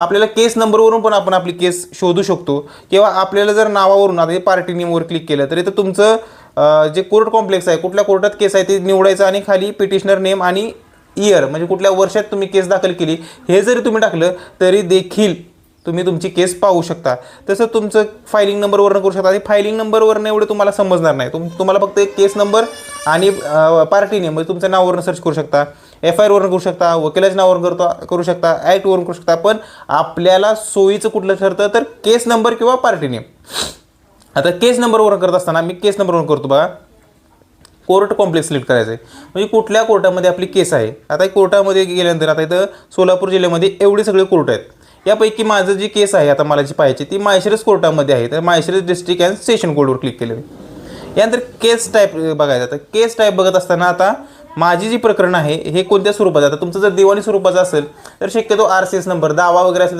आपल्याला केस नंबरवरून पण आपण आपली केस शोधू शकतो. किंवा आपल्याला जर नावावरून आता हे पार्टी नेमवर क्लिक केलं तर इथं तुमचं जे कोर्ट कॉम्प्लेक्स आहे कुठल्या कोर्टात केस आहे ते निवडायचं आणि खाली पिटिशनर नेम आणि इयर म्हणजे कुठल्या वर्षात तुम्ही केस दाखल केली हे जरी तुम्ही टाकलं तरी देखील तुम्ही तुमची केस पाहू शकता. तसं तुमचं फायलिंग नंबरवरनं करू शकता. आणि फायलिंग नंबरवरनं एवढं तुम्हाला समजणार नाही. तुम तुम्हाला फक्त एक केस नंबर आणि पार्टी नेम म्हणजे तुमच्या नावावरनं सर्च करू शकता. एफ आय आरवरून करू शकता. वकिलाच्या नावावरून करतो करू शकता. ॲक्टवरून करू शकता. पण आपल्याला सोयीचं कुठलं ठरतं तर केस नंबर किंवा पार्टी नेम आता केस नंबरवरून करत असताना मी केस नंबरवरून करतो बघा. कोर्ट कॉम्प्लेक्स सिलेक्ट करायचं आहे म्हणजे कुठल्या कोर्टामध्ये आपली केस आहे? आता कोर्टामध्ये गेल्यानंतर आता इथं सोलापूर जिल्ह्यामध्ये एवढे सगळे कोर्ट आहेत. यापैकी माझं जी केस आहे आता मला जी पाहायची ती माहेश्वरस कोर्टामध्ये आहे. तर माहेश्वरस डिस्ट्रिक्ट अँड सेशन कोर्टवर क्लिक केलं यानंतर केस टाईप बघायचं आता. केस टाईप बघत असताना आता माझी जी प्रकरण आहे हे कोणत्या स्वरूपाचं आता तुमचं जर दिवाणी स्वरूपाचं असेल तर शक्यतो आर सी एस नंबर दावा वगैरे असेल